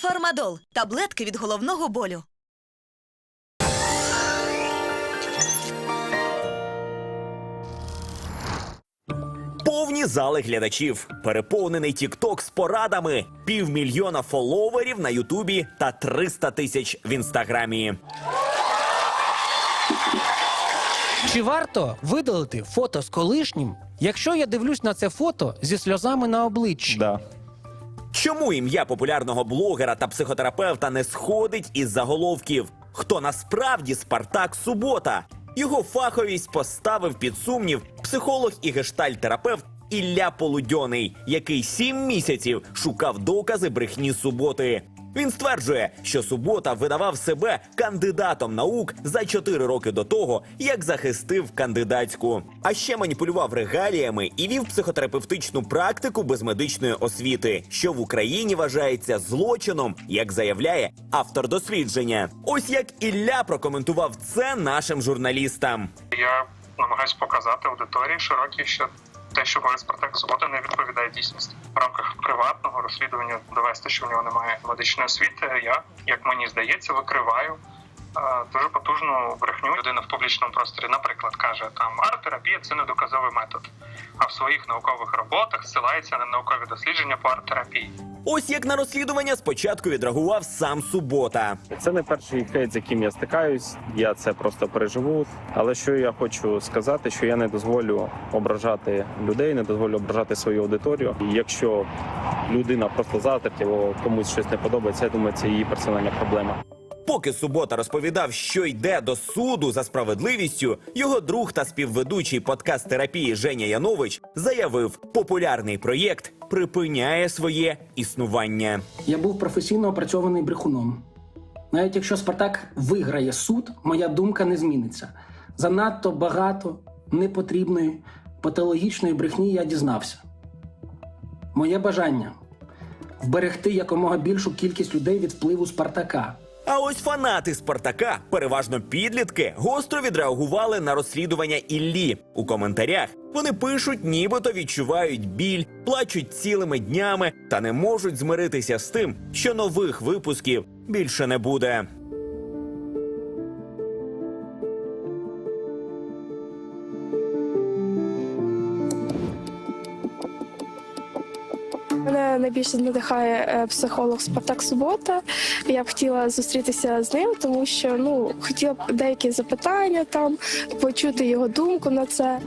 Фармадол таблетки від головного болю. Повні зали глядачів, переповнений Тікток з порадами, півмільйона фоловерів на Ютубі та 300 тисяч в інстаграмі. Чи варто видалити фото з колишнім, якщо я дивлюсь на це фото зі сльозами на обличчі? Да. Чому ім'я популярного блогера та психотерапевта не сходить із заголовків? Хто насправді Спартак Субота? Його фаховість поставив під сумнів психолог і гештальтерапевт Ілля Полудьоний, який сім місяців шукав докази брехні суботи. Він стверджує, що субота видавав себе кандидатом наук за чотири роки до того, як захистив кандидатську. А ще маніпулював регаліями і вів психотерапевтичну практику без медичної освіти, що в Україні вважається злочином, як заявляє автор дослідження. Ось як Ілля прокоментував це нашим журналістам. Я намагаюся показати аудиторії широкій, що те, що говорить Спартак Субота, не відповідає дійсності. В рамках приватного розслідування довести, що в нього немає медичної освіти. Я, як мені здається, викриваю е, дуже потужну брехню. Людина в публічному просторі, наприклад, каже там арт-терапія це не доказовий метод. А в своїх наукових роботах ссилається на наукові дослідження по арт-терапії. Ось як на розслідування спочатку відреагував сам субота. Це не перший хейт, з яким я стикаюсь. Я це просто переживу. Але що я хочу сказати, що я не дозволю ображати людей, не дозволю ображати свою аудиторію. І якщо людина просто завтра комусь щось не подобається, я думаю, це її персональна проблема. Поки субота розповідав, що йде до суду за справедливістю, його друг та співведучий подкаст терапії Женя Янович заявив, популярний проєкт припиняє своє існування. Я був професійно опрацьований брехуном. Навіть якщо Спартак виграє суд, моя думка не зміниться. Занадто багато непотрібної патологічної брехні я дізнався. Моє бажання вберегти якомога більшу кількість людей від впливу Спартака. А ось фанати Спартака, переважно підлітки, гостро відреагували на розслідування Іллі. У коментарях вони пишуть, нібито відчувають біль, плачуть цілими днями та не можуть змиритися з тим, що нових випусків більше не буде. Мене найбільше надихає е, психолог Спартак Субота. Я б хотіла зустрітися з ним, тому що ну хотіла б деякі запитання там, почути його думку на це.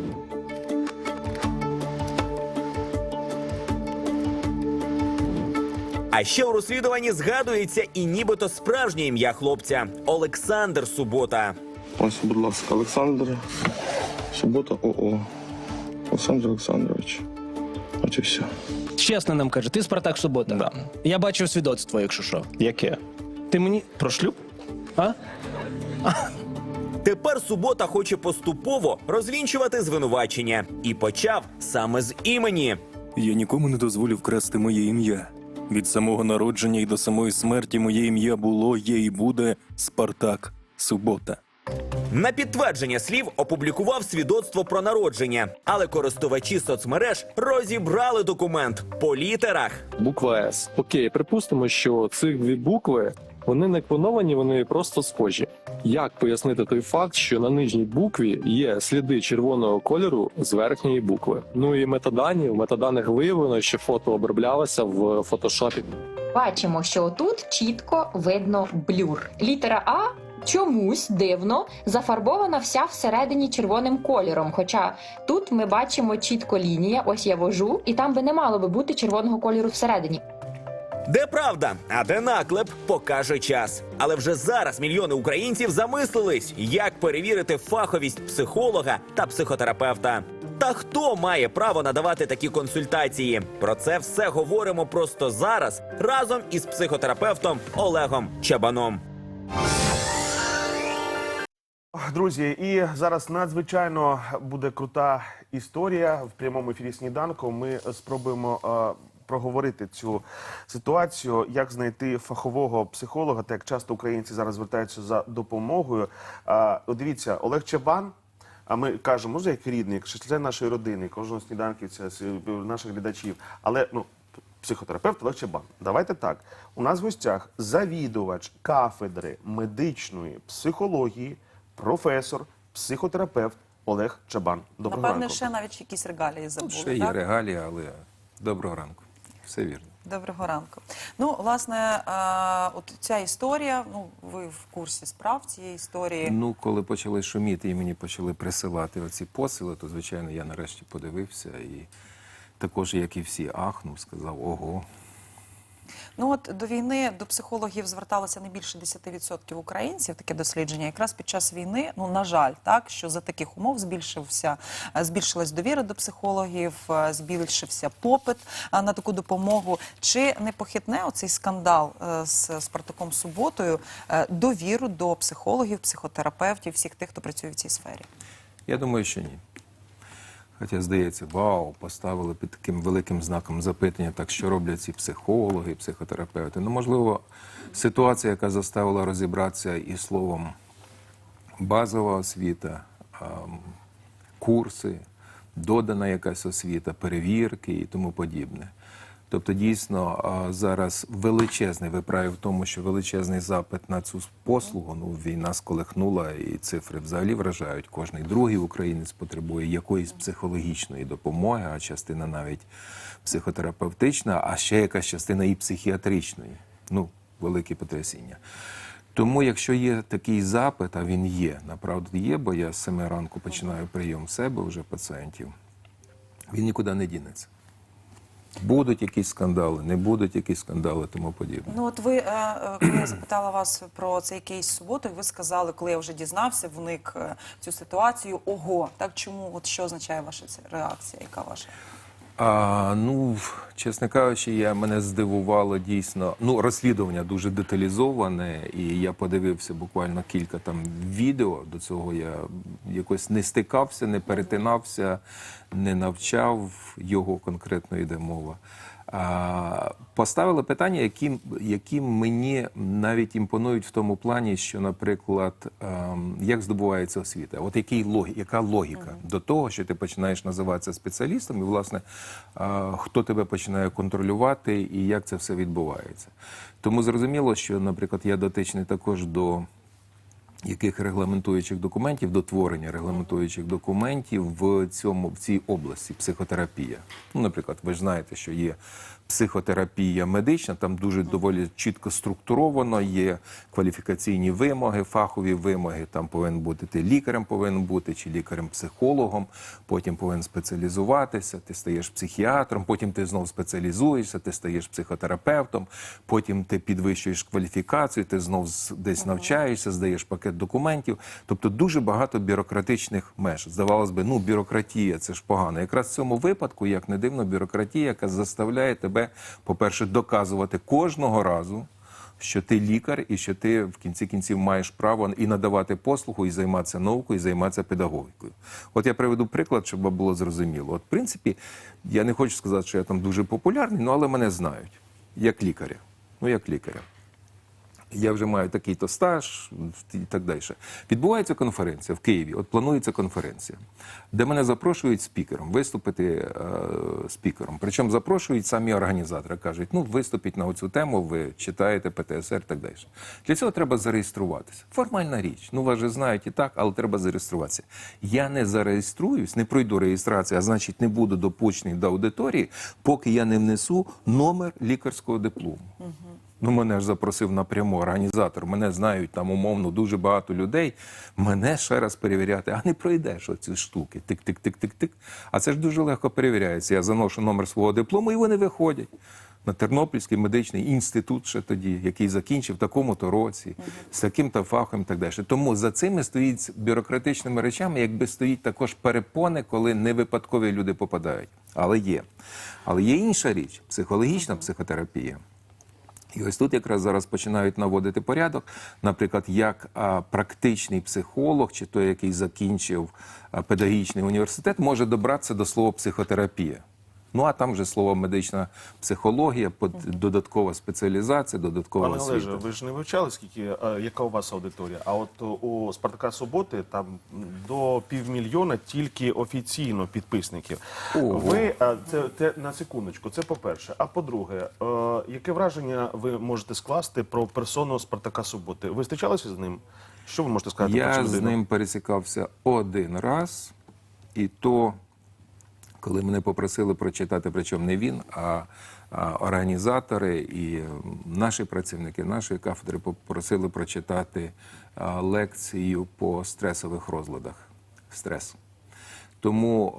А ще у розслідуванні згадується і нібито справжнє ім'я хлопця Олександр Субота. Ось, будь ласка, Олександр. Субота ОО. Олександр Олександрович. Ось і все. Чесно нам каже, ти Спартак Субота. Да. Я бачив свідоцтво, якщо що. Яке? Ти мені Про шлюб? а? Тепер субота хоче поступово розвінчувати звинувачення і почав саме з імені. Я нікому не дозволю вкрасти моє ім'я. Від самого народження і до самої смерті моє ім'я було, є і буде Спартак Субота. На підтвердження слів опублікував свідоцтво про народження, але користувачі соцмереж розібрали документ по літерах. Буква С. Окей, припустимо, що цих дві букви вони не клоновані, вони просто схожі. Як пояснити той факт, що на нижній букві є сліди червоного кольору з верхньої букви? Ну і метадані в метаданих виявлено, що фото оброблялося в фотошопі. Бачимо, що тут чітко видно блюр. Літера А чомусь дивно зафарбована вся всередині червоним кольором. Хоча тут ми бачимо чітко лінія, ось я вожу, і там би не мало би бути червоного кольору всередині. Де правда, а де наклеп, покаже час. Але вже зараз мільйони українців замислились, як перевірити фаховість психолога та психотерапевта. Та хто має право надавати такі консультації? Про це все говоримо просто зараз разом із психотерапевтом Олегом Чабаном. Друзі, і зараз надзвичайно буде крута історія в прямому ефірі сніданку. Ми спробуємо е, проговорити цю ситуацію, як знайти фахового психолога, та як часто українці зараз звертаються за допомогою. Е, дивіться, Олег Чабан. А ми кажемо, може, як рідний, член нашої родини, кожного сніданківця, наших глядачів. Але ну психотерапевт Олег Чабан. Давайте так. У нас в гостях завідувач кафедри медичної психології, професор, психотерапевт Олег Чабан. Доброго Напевне, ранку. ще навіть якісь регалії забули. Ще є так? регалії, але доброго ранку. Все вірно. Доброго ранку. Ну, власне, е, от ця історія, ну, ви в курсі справ цієї історії. Ну, коли почали шуміти і мені почали присилати оці посили, то звичайно я нарешті подивився і також, як і всі, ахнув, сказав ого. Ну от до війни до психологів зверталося не більше 10% українців. Таке дослідження. Якраз під час війни, ну на жаль, так що за таких умов збільшився е, збільшилась довіра до психологів, е, збільшився попит е, на таку допомогу. Чи не похитне оцей скандал з Спартаком Суботою довіру до психологів, психотерапевтів, всіх тих, хто працює в цій сфері? Я думаю, що ні. Хоча, здається, вау, поставили під таким великим знаком запитання, так що роблять ці психологи, психотерапевти. Ну, можливо, ситуація, яка заставила розібратися і словом базова освіта, ем, курси, додана якась освіта, перевірки і тому подібне. Тобто, дійсно, зараз величезний, ви праві в тому, що величезний запит на цю послугу. Ну, війна сколихнула, і цифри взагалі вражають. Кожний другий українець потребує якоїсь психологічної допомоги, а частина навіть психотерапевтична, а ще якась частина і психіатричної. Ну, велике потрясіння. Тому, якщо є такий запит, а він є, направду є, бо я з 7 ранку починаю прийом в себе вже пацієнтів, він нікуди не дінеться. Будуть якісь скандали, не будуть якісь скандали, тому подібне. Ну от ви, е, е, коли я запитала вас про цей кейс суботу, ви сказали, коли я вже дізнався, вник е, цю ситуацію. Ого, так чому? От що означає ваша реакція? Яка ваша? А, ну, чесно кажучи, я мене здивувало дійсно. Ну, розслідування дуже деталізоване, і я подивився буквально кілька там відео. До цього я якось не стикався, не перетинався, не навчав його конкретно йде мова. Поставили питання, які, які мені навіть імпонують в тому плані, що, наприклад, ем, як здобувається освіта, от який логі, яка логіка до того, що ти починаєш називатися спеціалістом, і власне хто тебе починає контролювати і як це все відбувається. Тому зрозуміло, що, наприклад, я дотичний також до яких регламентуючих документів, до творення регламентуючих документів в цьому в цій області психотерапія. Ну, наприклад, ви ж знаєте, що є психотерапія медична, там дуже доволі чітко структуровано, є кваліфікаційні вимоги, фахові вимоги. Там повинен бути ти лікарем, повинен бути чи лікарем-психологом, потім повинен спеціалізуватися, ти стаєш психіатром, потім ти знову спеціалізуєшся, ти стаєш психотерапевтом, потім ти підвищуєш кваліфікацію, ти знов десь навчаєшся, здаєш пакет документів. Тобто дуже багато бюрократичних меж. Здавалось би, ну бюрократія це ж погано. Якраз в цьому випадку, як не дивно, бюрократія, яка заставляє тебе, по-перше, доказувати кожного разу. Що ти лікар, і що ти в кінці кінців маєш право і надавати послугу, і займатися наукою, і займатися педагогікою. От я приведу приклад, щоб було зрозуміло. От, в принципі, я не хочу сказати, що я там дуже популярний, ну але мене знають як лікаря. Ну, як лікаря. Я вже маю такий-то стаж і так далі. Відбувається конференція в Києві. От планується конференція, де мене запрошують спікером, виступити е, спікером. Причому запрошують самі організатори. Кажуть, ну виступіть на цю тему, ви читаєте ПТСР і так далі. Для цього треба зареєструватися. Формальна річ. Ну, вас же знають і так, але треба зареєструватися. Я не зареєструюсь, не пройду реєстрацію, а значить не буду допущений до аудиторії, поки я не внесу номер лікарського диплому. Ну, мене ж запросив напряму організатор. Мене знають там умовно дуже багато людей. Мене ще раз перевіряти, а не пройдеш оці штуки. Тик-тик-тик-тик-тик. А це ж дуже легко перевіряється. Я заношу номер свого диплому, і вони виходять. На Тернопільський медичний інститут ще тоді, який закінчив в такому-то році, з таким-то фахом і так далі. Тому за цими стоїть бюрократичними речами, якби стоїть також перепони, коли не випадкові люди попадають. Але є. Але є інша річ психологічна психотерапія. І ось тут якраз зараз починають наводити порядок. Наприклад, як а, практичний психолог, чи той, який закінчив а, педагогічний університет, може добратися до слова психотерапія. Ну а там вже слово медична психологія, под- додаткова спеціалізація, додаткова Пане освіта. Олеже, ви ж не вивчали, скільки, е, яка у вас аудиторія? А от у Спартака Суботи там до півмільйона тільки офіційно підписників. Ого. Ви е, це, це на секундочку, це по-перше. А по-друге, е, яке враження ви можете скласти про персону Спартака Суботи? Ви зустрічалися з ним? Що ви можете сказати про Я з ним пересікався один раз, і то, коли мене попросили прочитати, причому не він, а, організатори і наші працівники нашої кафедри попросили прочитати а, лекцію по стресових розладах. Стрес. Тому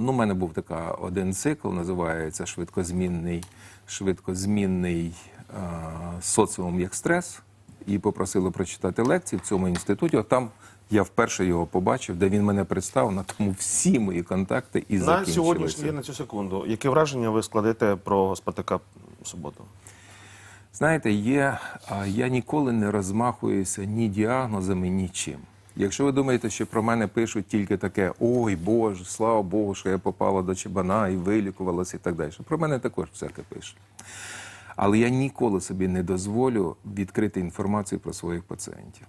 ну, в мене був така один цикл, називається швидкозмінний, швидкозмінний е, соціум як стрес. І попросили прочитати лекції в цьому інституті. От там я вперше його побачив, де він мене представив, на тому всі мої контакти і На сьогоднішній на цю секунду. Яке враження ви складете про Спартака Суботу? Знаєте, є, я ніколи не розмахуюся ні діагнозами, нічим. Якщо ви думаєте, що про мене пишуть тільки таке ой Боже, слава Богу, що я попала до Чебана і вилікувалася і так далі. Про мене також всяке пишуть. Але я ніколи собі не дозволю відкрити інформацію про своїх пацієнтів.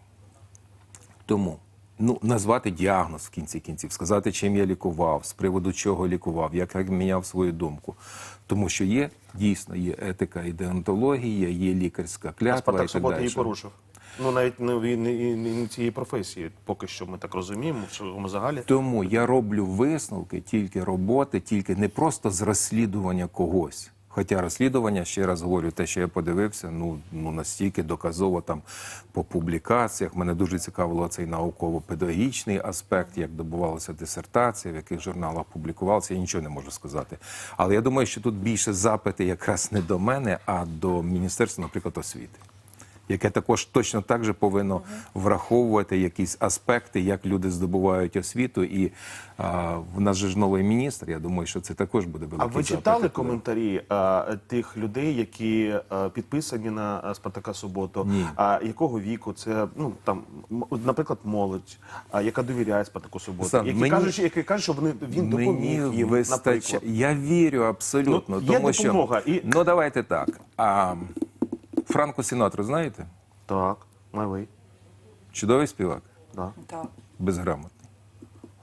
Тому ну, назвати діагноз в кінці кінців, сказати, чим я лікував, з приводу чого лікував, як я міняв свою думку. Тому що є дійсно є етика і деонтологія, є лікарська А клятва і Спартак так далі. її порушив. Ну навіть не, не, не цієї професії, поки що ми так розуміємо, в цьому загалі. Тому я роблю висновки тільки роботи, тільки не просто з розслідування когось. Хоча розслідування, ще раз говорю, те, що я подивився, ну, ну настільки доказово там по публікаціях. Мене дуже цікавило цей науково-педагогічний аспект, як добувалася дисертація, в яких журналах публікувалася. Я нічого не можу сказати. Але я думаю, що тут більше запити якраз не до мене, а до Міністерства, наприклад, освіти. Яке також точно так же повинно враховувати якісь аспекти, як люди здобувають освіту. І а, в нас же ж новий міністр. Я думаю, що це також буде великий А ви запит. читали коментарі а, тих людей, які а, підписані на Спартака Суботу? Ні. А якого віку? Це ну там, м- наприклад, молодь, а, яка довіряє Спартаку Суботу, Сан, які мені- кажуть, що- які кажуть, що вони він допоміг Мені їм, вистачає. наприклад. Я вірю абсолютно. Ну, є тому допомога, що і- ну давайте так. А Франко Сінатру знаєте? Так, Майлей, Чудовий співак, да. Так. безграмотний.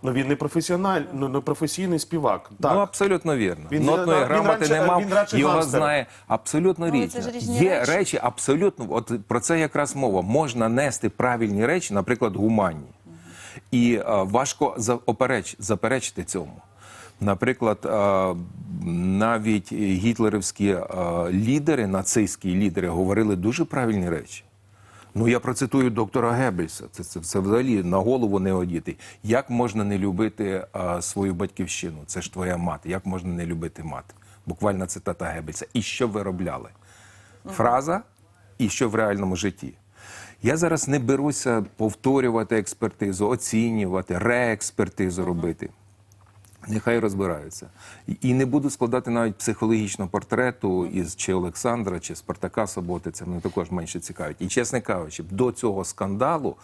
Ну він не професіональ, ну не професійний співак. Так. Ну абсолютно вірно. Він, Нотної е, він грамоти радше- не мав, він радше його гангстер. знає абсолютно Ну, різні Є речі. речі абсолютно, от про це якраз мова. Можна нести правильні речі, наприклад, гуманні. І е, важко заопереч, заперечити цьому. Наприклад, е, навіть гітлерівські е, лідери, нацистські лідери говорили дуже правильні речі. Ну, я процитую доктора Геббельса. Це, це, це взагалі на голову не одіти. Як можна не любити а, свою батьківщину? Це ж твоя мати. Як можна не любити мати? Буквальна цитата Геббельса. І що ви робляли? Фраза і що в реальному житті. Я зараз не беруся повторювати експертизу, оцінювати, реекспертизу робити. Нехай розбираються. І- не буду складати навіть психологічного портрету із чи Олександра, чи Спартака Соботи. Це мене також менше цікавить. І чесно кажучи, до цього скандалу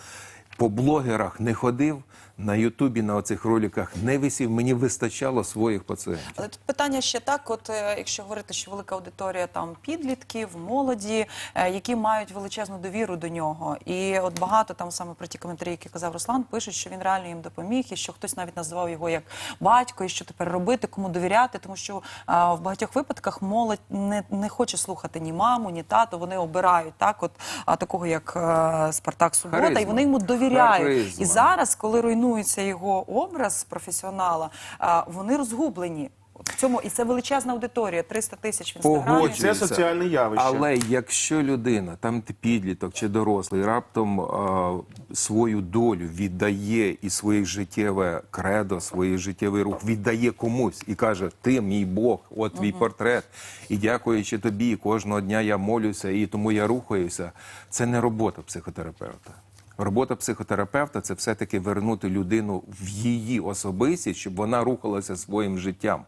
по блогерах не ходив, на Ютубі на оцих роликах не висів. Мені вистачало своїх пацієнтів. Але тут питання ще так: от е, якщо говорити, що велика аудиторія там підлітків, молоді, е, які мають величезну довіру до нього. І от багато там саме про ті коментарі, які казав Руслан, пишуть, що він реально їм допоміг, і що хтось навіть називав його як батько, і що тепер робити, кому довіряти, тому що е, в багатьох випадках молодь не, не хоче слухати ні маму, ні тату. Вони обирають так, от а, такого як е, Спартак Субота, і вони йому довіряють. Харизма. І зараз, коли руйнується його образ професіонала, а, вони розгублені. В цьому і це величезна аудиторія, 300 тисяч в інстаграмі. Це соціальне явище. Але якщо людина, там ти підліток чи дорослий, раптом е, свою долю віддає і своє життєве кредо, свій життєвий рух віддає комусь і каже: Ти мій Бог, от твій портрет. І дякуючи тобі, кожного дня я молюся, і тому я рухаюся. Це не робота психотерапевта. Робота психотерапевта це все-таки вернути людину в її особистість, щоб вона рухалася своїм життям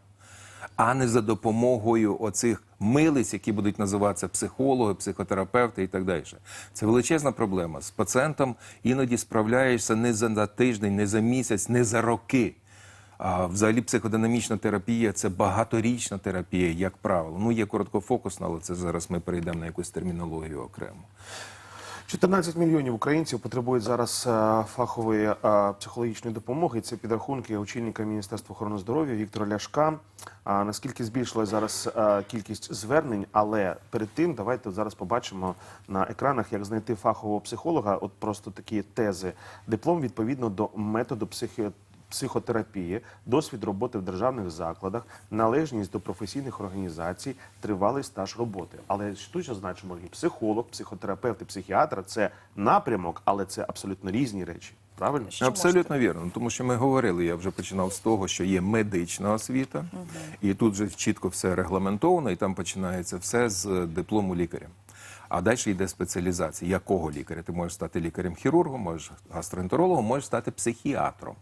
а не за допомогою оцих милиць, які будуть називатися психологи, психотерапевти і так далі. Це величезна проблема. З пацієнтом іноді справляєшся не за тиждень, не за місяць, не за роки. А, взагалі, психодинамічна терапія це багаторічна терапія, як правило. Ну, є короткофокусна, але це зараз ми перейдемо на якусь термінологію окремо. 14 мільйонів українців потребують зараз е, фахової е, психологічної допомоги. Це підрахунки очільника Міністерства охорони здоров'я Віктора Ляшка. Наскільки збільшилась зараз е, кількість звернень? Але перед тим давайте зараз побачимо на екранах, як знайти фахового психолога. От просто такі тези. Диплом відповідно до методу психі... психотерапії, досвід роботи в державних закладах, належність до професійних організацій, тривалий стаж роботи. Але тут зазначимо, і психолог, психотерапевт і психіатр це напрямок, але це абсолютно різні речі. Правильно? Що Абсолютно вірно. Ну, Тому що ми говорили, я вже починав з того, що є медична освіта, і тут же чітко все регламентовано, і там починається все з диплому лікаря. А далі йде спеціалізація. Якого лікаря? Ти можеш стати лікарем-хірургом, можеш гастроентерологом, можеш стати психіатром.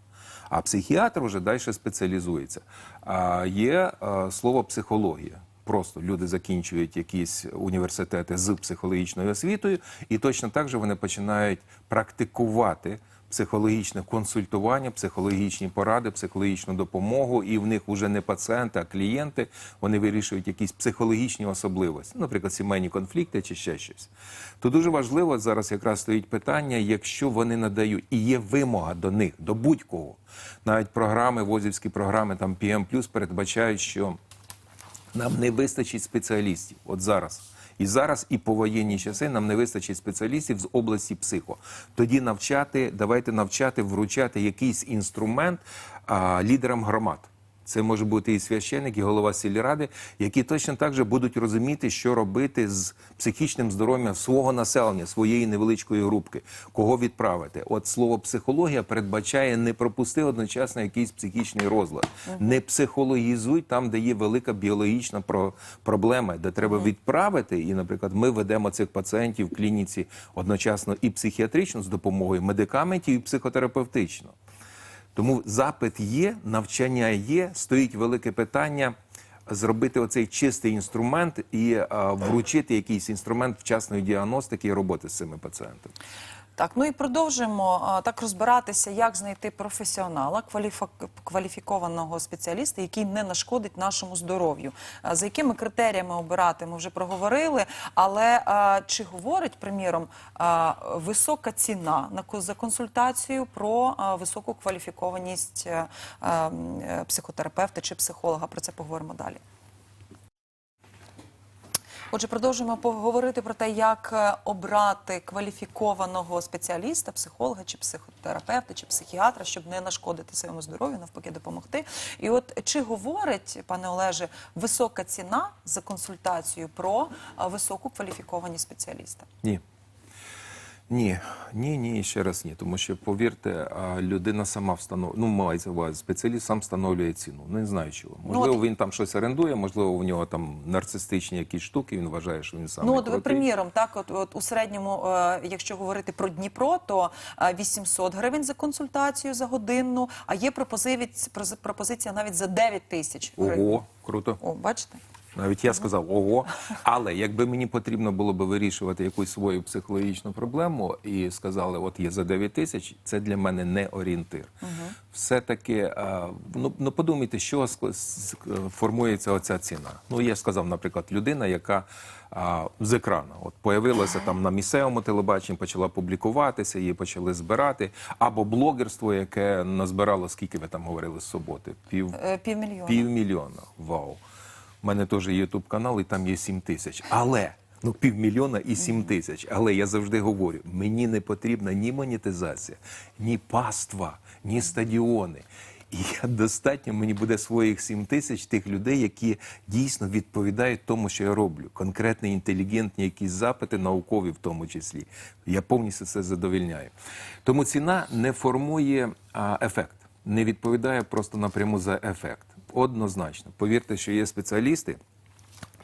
А психіатр вже далі спеціалізується. А є е, слово психологія. Просто люди закінчують якісь університети з психологічною освітою, і точно так же вони починають практикувати психологічне консультування, психологічні поради, психологічну допомогу, і в них вже не пацієнти, а клієнти. Вони вирішують якісь психологічні особливості, наприклад, сімейні конфлікти чи ще щось. То дуже важливо зараз якраз стоїть питання, якщо вони надають і є вимога до них, до будь-кого. Навіть програми, возівські програми, там PM+, передбачають, що нам не вистачить спеціалістів. От зараз. І зараз, і по воєнні часи нам не вистачить спеціалістів з області психо. Тоді навчати, давайте навчати, вручати якийсь інструмент а, лідерам громад. Це може бути і священник, і голова сільради, які точно так же будуть розуміти, що робити з психічним здоров'ям свого населення, своєї невеличкої групки, кого відправити. От слово психологія передбачає не пропусти одночасно якийсь психічний розлад, не психологізуй там, де є велика біологічна про- проблема, де треба відправити. І, наприклад, ми ведемо цих пацієнтів в клініці одночасно і психіатрично з допомогою медикаментів, і психотерапевтично. Тому запит є, навчання є, стоїть велике питання зробити оцей чистий інструмент і а, вручити якийсь інструмент вчасної діагностики і роботи з цими пацієнтами. Так, ну і продовжуємо так розбиратися, як знайти професіонала, кваліфікованого спеціаліста, який не нашкодить нашому здоров'ю. За якими критеріями обирати, ми вже проговорили. Але чи говорить, приміром, висока ціна за консультацію про високу кваліфікованість е, психотерапевта чи психолога? Про це поговоримо далі. Отже, продовжуємо поговорити про те, як е, обрати кваліфікованого спеціаліста, психолога чи психотерапевта чи психіатра, щоб не нашкодити своєму здоров'ю, навпаки, допомогти. І от чи говорить, пане Олеже, висока ціна за консультацію про е, високу кваліфіковані спеціаліста? Ні. Ні, ні, ні, ще раз ні. Тому що повірте, людина сама встановлює, ну мається увазі, спеціаліст сам встановлює ціну. Не знаю чого. Можливо, от- він там щось орендує, можливо, у нього там нарцистичні якісь штуки. Він вважає, що він сам Ну, от ви приміром, так, от, от у середньому, е, якщо говорити про Дніпро, то е, 800 гривень за консультацію за годинну, а є пропозиція, пропозиція навіть за 9 тисяч гривень. Ого, круто. О, бачите? Навіть я сказав ого. Але якби мені потрібно було би вирішувати якусь свою психологічну проблему і сказали, от є за 9 тисяч, це для мене не орієнтир. Все-таки, е, ну, ну подумайте, що формується оця ціна. Ну, я сказав, наприклад, людина, яка а, з екрану от появилася там на місцевому телебаченні, почала публікуватися, її почали збирати, або блогерство, яке назбирало, скільки ви там говорили з суботи? Пів Е, Півмільйона. Півмільйона. Вау. У мене теж є ютуб канал, і там є 7 тисяч. Але ну півмільйона і 7 тисяч. Але я завжди говорю: мені не потрібна ні монетизація, ні паства, ні стадіони. І я достатньо мені буде своїх 7 тисяч тих людей, які дійсно відповідають тому, що я роблю. Конкретні, інтелігентні якісь запити, наукові в тому числі. Я повністю це задовільняю. Тому ціна не формує а, ефект, не відповідає просто напряму за ефект. Однозначно, повірте, що є спеціалісти.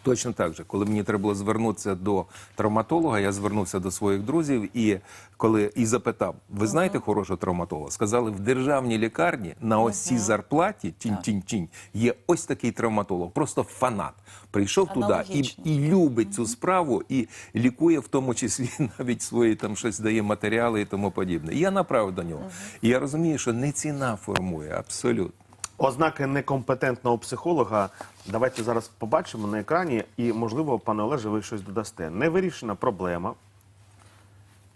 Точно так же, коли мені треба було звернутися до травматолога, я звернувся до своїх друзів і коли і запитав: ви знаєте хорошого травматолога? Сказали, в державній лікарні на ось цій зарплаті тінь-тінь-тінь є ось такий травматолог, просто фанат. Прийшов туди і, і любить цю справу, і лікує в тому числі навіть свої там щось дає матеріали і тому подібне. І я направив до нього. І я розумію, що не ціна формує абсолютно. Ознаки некомпетентного психолога. Давайте зараз побачимо на екрані, і можливо, пане Олеже, ви щось додасте. Невирішена проблема.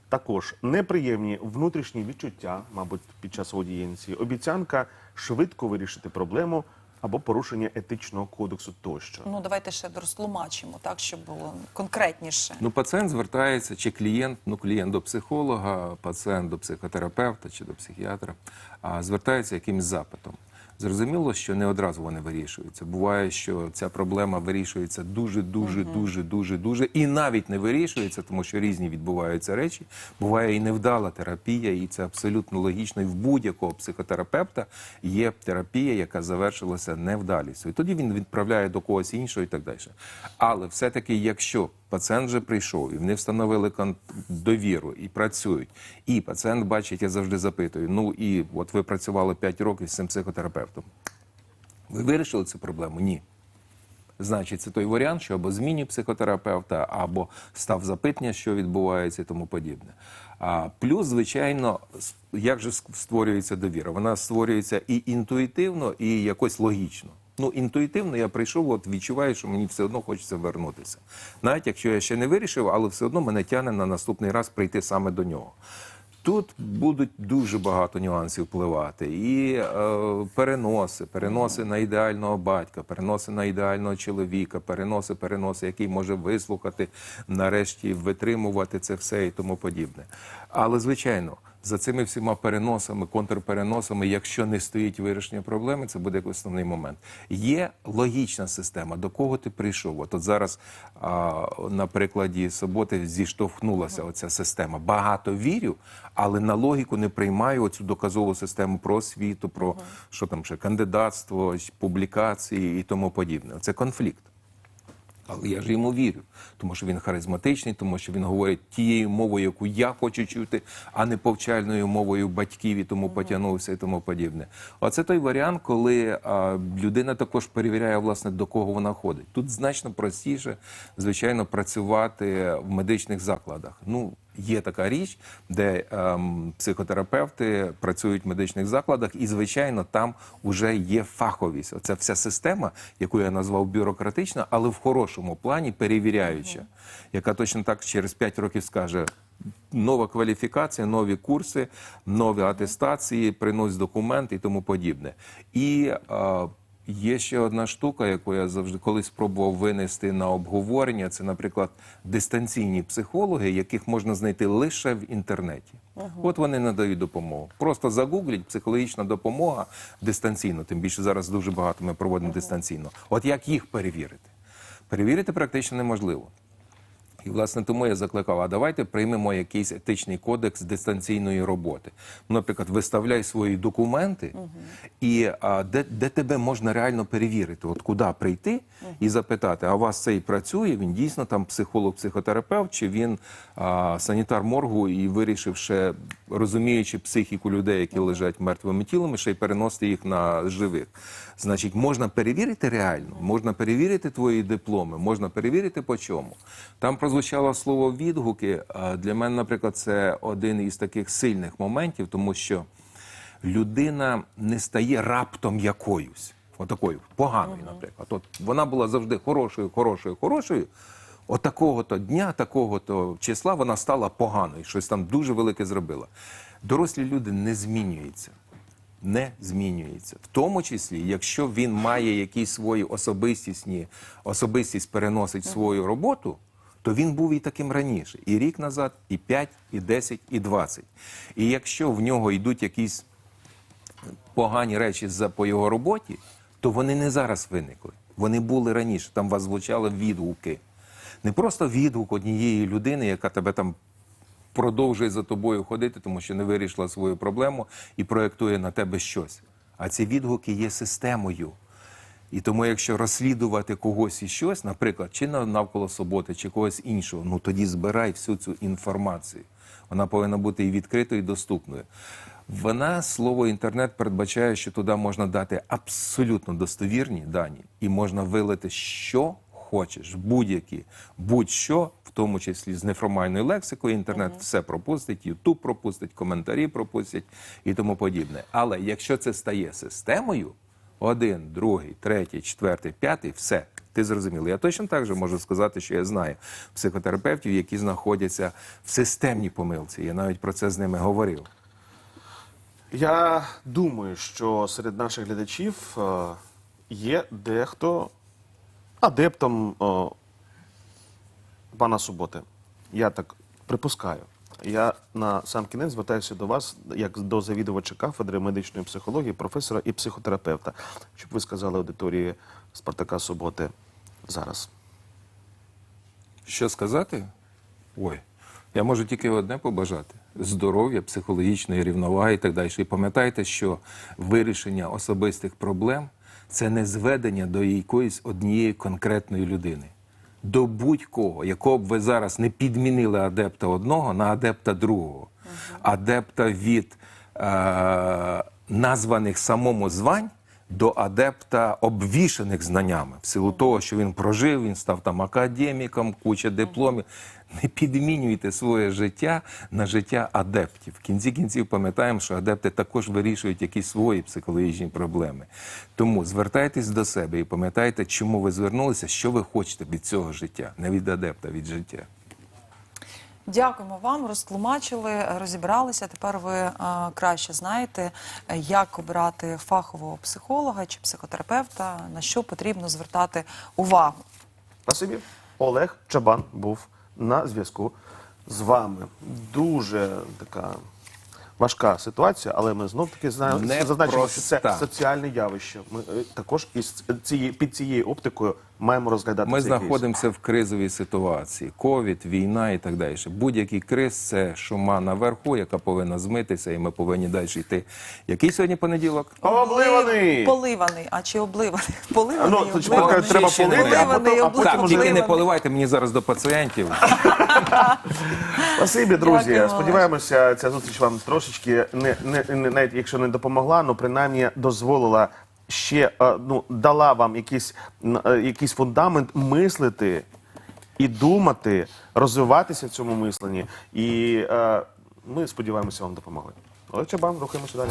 Також неприємні внутрішні відчуття, мабуть, під час аудієнції, обіцянка швидко вирішити проблему або порушення етичного кодексу тощо. Ну давайте ще розтлумачимо, так щоб було конкретніше. Ну, пацієнт звертається, чи клієнт, ну клієнт до психолога, пацієнт до психотерапевта чи до психіатра, а звертається якимось запитом. Зрозуміло, що не одразу вони вирішуються. Буває, що ця проблема вирішується дуже, дуже, дуже, дуже, дуже, і навіть не вирішується, тому що різні відбуваються речі. Буває і невдала терапія, і це абсолютно логічно. І в будь-якого психотерапевта є терапія, яка завершилася невдалістю. І тоді він відправляє до когось іншого і так далі. Але все-таки, якщо пацієнт вже прийшов, і вони встановили довіру і працюють. І пацієнт бачить, я завжди запитую: ну і от ви працювали 5 років з цим психотерапевтом. Ви вирішили цю проблему? Ні. Значить, це той варіант, що або змінює психотерапевта, або став запитання, що відбувається і тому подібне. А плюс, звичайно, як же створюється довіра? Вона створюється і інтуїтивно, і якось логічно. Ну, інтуїтивно я прийшов, от відчуваю, що мені все одно хочеться вернутися. Навіть якщо я ще не вирішив, але все одно мене тягне на наступний раз прийти саме до нього. Тут будуть дуже багато нюансів впливати. І е, переноси, переноси на ідеального батька, переноси на ідеального чоловіка, переноси, переноси, який може вислухати, нарешті витримувати це все і тому подібне. Але, звичайно, за цими всіма переносами, контрпереносами, якщо не стоїть вирішення проблеми, це буде основний момент. Є логічна система, до кого ти прийшов. От, от зараз а, на прикладі суботи зіштовхнулася оця система. Багато вірю, але на логіку не приймаю оцю доказову систему про освіту, про що там ще кандидатство, публікації і тому подібне. Це конфлікт. Але я ж йому вірю, тому що він харизматичний, тому що він говорить тією мовою, яку я хочу чути, а не повчальною мовою батьків і тому потягнувся і тому подібне. Оце той варіант, коли а, людина також перевіряє, власне, до кого вона ходить. Тут значно простіше, звичайно, працювати в медичних закладах. Ну, Є така річ, де ем, психотерапевти працюють в медичних закладах, і звичайно, там вже є фаховість. Оця вся система, яку я назвав бюрократична, але в хорошому плані перевіряюча, яка точно так через 5 років скаже. Нова кваліфікація, нові курси, нові атестації, принось документи і тому подібне. І е, Є ще одна штука, яку я завжди колись спробував винести на обговорення. Це, наприклад, дистанційні психологи, яких можна знайти лише в інтернеті. От вони надають допомогу. Просто загугліть психологічна допомога дистанційно. Тим більше зараз дуже багато ми проводимо дистанційно. От як їх перевірити? Перевірити практично неможливо. І власне тому я закликав, а давайте приймемо якийсь етичний кодекс дистанційної роботи. Ну, наприклад, виставляй свої документи, і а, де, де тебе можна реально перевірити, от куди прийти і запитати, а у вас цей працює, він дійсно там психолог-психотерапевт, чи він а, санітар моргу і вирішив ще, розуміючи психіку людей, які лежать мертвими тілами, ще й переносити їх на живих. Значить, можна перевірити реально, можна перевірити твої дипломи, можна перевірити по чому. Там прозвучало слово відгуки. Для мене, наприклад, це один із таких сильних моментів, тому що людина не стає раптом якоюсь, отакою, поганою, наприклад. От вона була завжди хорошою, хорошою, хорошою. От такого-то дня, такого-то числа вона стала поганою, щось там дуже велике зробила. Дорослі люди не змінюються не змінюється. В тому числі, якщо він має якісь свої особистісні, особистість переносить свою роботу, то він був і таким раніше. І рік назад, і 5, і 10, і 20. І якщо в нього йдуть якісь погані речі за по його роботі, то вони не зараз виникли. Вони були раніше. Там вас звучали відгуки. Не просто відгук однієї людини, яка тебе там продовжує за тобою ходити, тому що не вирішила свою проблему і проєктує на тебе щось. А ці відгуки є системою. І тому, якщо розслідувати когось і щось, наприклад, чи на- навколо суботи, чи когось іншого, ну тоді збирай всю цю інформацію. Вона повинна бути і відкритою, і доступною. Вона, слово інтернет, передбачає, що туди можна дати абсолютно достовірні дані, і можна вилити, що хочеш, будь-які, будь-що, в тому числі з неформальною лексикою. Інтернет все пропустить, Ютуб пропустить, коментарі пропустять і тому подібне. Але якщо це стає системою, один, другий, третій, четвертий, п'ятий, все. Ти зрозуміло. Я точно так же можу сказати, що я знаю психотерапевтів, які знаходяться в системній помилці. Я навіть про це з ними говорив. Я думаю, що серед наших глядачів е, є дехто адептом е, пана Суботи. Я так припускаю. Я на сам кінець звертаюся до вас, як до завідувача кафедри медичної психології, професора і психотерапевта. Щоб ви сказали аудиторії Спартака Суботи зараз. Що сказати? Ой, я можу тільки одне побажати: здоров'я, психологічної рівноваги і так далі. І пам'ятайте, що вирішення особистих проблем це не зведення до якоїсь однієї конкретної людини. До будь-кого, якого б ви зараз не підмінили адепта одного на адепта другого, адепта від е- названих самому звань до адепта обвішаних знаннями, в силу того, що він прожив, він став там академіком, куча дипломів. Не підмінюйте своє життя на життя адептів. В кінці кінців пам'ятаємо, що адепти також вирішують якісь свої психологічні проблеми. Тому звертайтесь до себе і пам'ятайте, чому ви звернулися, що ви хочете від цього життя, не від адепта, від життя. Дякуємо вам, розтлумачили, розібралися. Тепер ви е, краще знаєте, е, як обирати фахового психолога чи психотерапевта, на що потрібно звертати увагу. Спасибі. Олег Чабан був на зв'язку з вами. Дуже така важка ситуація, але ми знов таки знаємо, Не зазначимо, що це соціальне явище. Ми е, також із цієї під цією оптикою маємо розглядати Ми цей кейс. знаходимося в кризовій ситуації: ковід, війна і так далі. Будь-який криз це шума наверху, яка повинна змитися, і ми повинні далі йти. Який сьогодні понеділок? Обливаний! Поливаний. А чи обливаний? Поливаний, Ну, обливаний. треба полити, а Поливаний, потім, а потім Так, тільки не поливайте мені зараз до пацієнтів. Спасибі, друзі. Сподіваємося, ця зустріч вам трошечки не, не, не навіть якщо не допомогла, ну принаймні дозволила ще е, ну дала вам якийсь, е, якийсь фундамент мислити і думати, розвиватися в цьому мисленні. І е, ми сподіваємося, вам допомогли. Але Чабан, рухаємося далі.